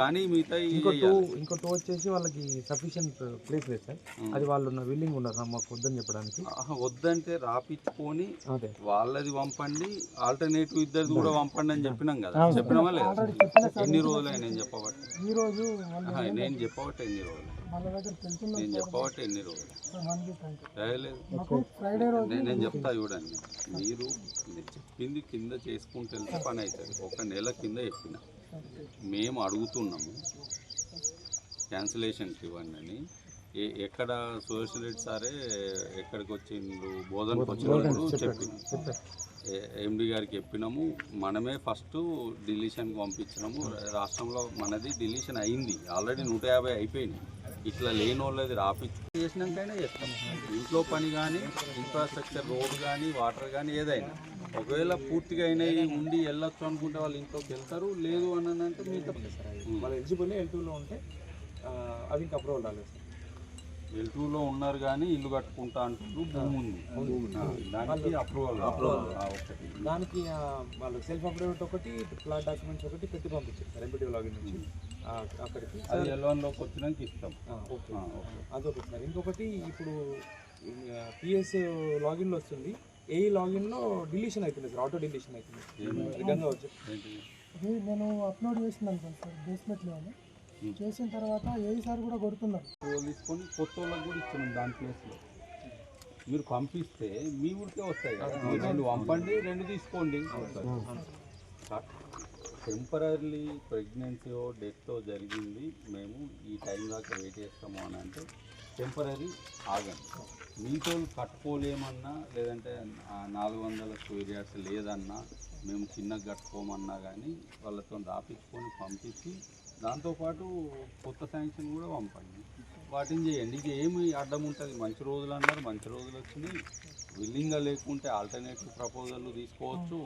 కానీ మిగతా ఇంకో టూ ఇంకో టూ వచ్చేసి వాళ్ళకి సఫిషియంట్ ప్లేస్ లేదు సార్. అది వాళ్ళు ఉన్న విల్లింగ్ ఉన్నారు మాకు వద్దని చెప్పడానికి. వద్దంటే రాపిచ్చుకొని అదే. వాళ్ళది పంపండి ఆల్టర్నేటివ్ ఇద్దరిది కూడా పంపండి అని చెప్పినాం కదా. చెప్పినామా లేదా? ఎన్ని రోజులు నేను చెప్పబట్టి. ఈ రోజు నేను చెప్పబట్టి ఎన్ని రోజులు. నేను చెప్పబట్టి ఎన్ని రోజులు. నేను చెప్తా చూడండి. మీరు చెప్పింది కింద చేసుకుంటూ వెళ్తే పని అవుతుంది? ఒక నెల కింద చెప్పిన. మేము అడుగుతున్నాము క్యాన్సిలేషన్కి ఇవ్వండి అని ఎక్కడ సోషల్ రెడ్డి సారే ఎక్కడికి వచ్చిండ్రు బోధనకు వచ్చినప్పుడు చెప్పింది ఎండి గారికి చెప్పినాము మనమే ఫస్ట్ డిలీషన్కి పంపించినాము. రాష్ట్రంలో మనది డిలీషన్ అయింది. ఆల్రెడీ నూట యాభై అయిపోయింది. ఇట్లా లేని వాళ్ళది రాపిచ్చి. చేసినాకైనా చేస్తాం. ఇంట్లో పని కానీ ఇన్ఫ్రాస్ట్రక్చర్ రోడ్ కానీ వాటర్ కానీ ఏదైనా. ఒకవేళ పూర్తిగా అయినవి ఉండి వెళ్ళొచ్చు అనుకుంటే వాళ్ళు ఇంట్లోకి వెళ్తారు. లేదు అని అంటే మీతో వాళ్ళ ఎలిజిబుల్ ఎల్ టూలో ఉంటే అవి ఇంకా అప్రూవల్ రాలేదు సార్. ఎల్టూలో ఉన్నారు కానీ ఇల్లు కట్టుకుంటా అంటున్నారు భూమి ఉంది. ఆ, దానికి అప్రూవల్ ఒకటి దానికి వాళ్ళు సెల్ఫ్ అప్డేట్ ఒకటి ప్లాట్ డాక్యుమెంట్స్ ఒకటి పెట్టి పంపించారు ఎంపీటీ లాగిన్ నుంచి. అక్కడికి. అది ఎల్వన్లోకి వచ్చినాక ఇస్తాం. ఓకే. అదొకటి సార్. ఇంకొకటి ఇప్పుడు పిఎస్ లాగిన్లో వస్తుంది. ఏ లాగిన్లో డిలీషన్ అవుతుంది సార్? ఆటో డిలీషన్ అవుతుంది. విధంగా వచ్చి. ఏంటి? ఇది నేను అప్లోడ్ చేసిన అనుకోండి సార్ బేస్మెంట్లో చేసిన తర్వాత ఏ సార్ కూడా కొడుతున్నారు. తీసుకొని కొత్త వాళ్ళకి కూడా ఇచ్చినాం దాని ప్లేస్లో మీరు పంపిస్తే మీ ఊరికే వస్తాయి కదా. రెండు పంపండి రెండు తీసుకోండి. టెంపరీ ప్రెగ్నెన్సీ డెత్ జరిగింది. మేము ఈ టైం దాకా వెయిట్ చేస్తాము అని అంటే టెంపరీ ఆగండి. మీతో కట్టుకోలేమన్నా లేదంటే నాలుగు వందల స్క్వేర్ యార్డ్స్ లేదన్నా మేము చిన్నగా కట్టుకోమన్నా కానీ వాళ్ళతో రాపించుకొని పంపించి దాంతోపాటు కొత్త శాంక్షన్ కూడా పంపండి. వాటిని చేయండి. ఇక ఏమి అడ్డం ఉంటుంది. మంచి రోజులు అన్నారు మంచి రోజులు వచ్చినాయి. విల్లింగ్గా లేకుంటే ఆల్టర్నేటివ్ ప్రపోజల్ తీసుకోవచ్చు.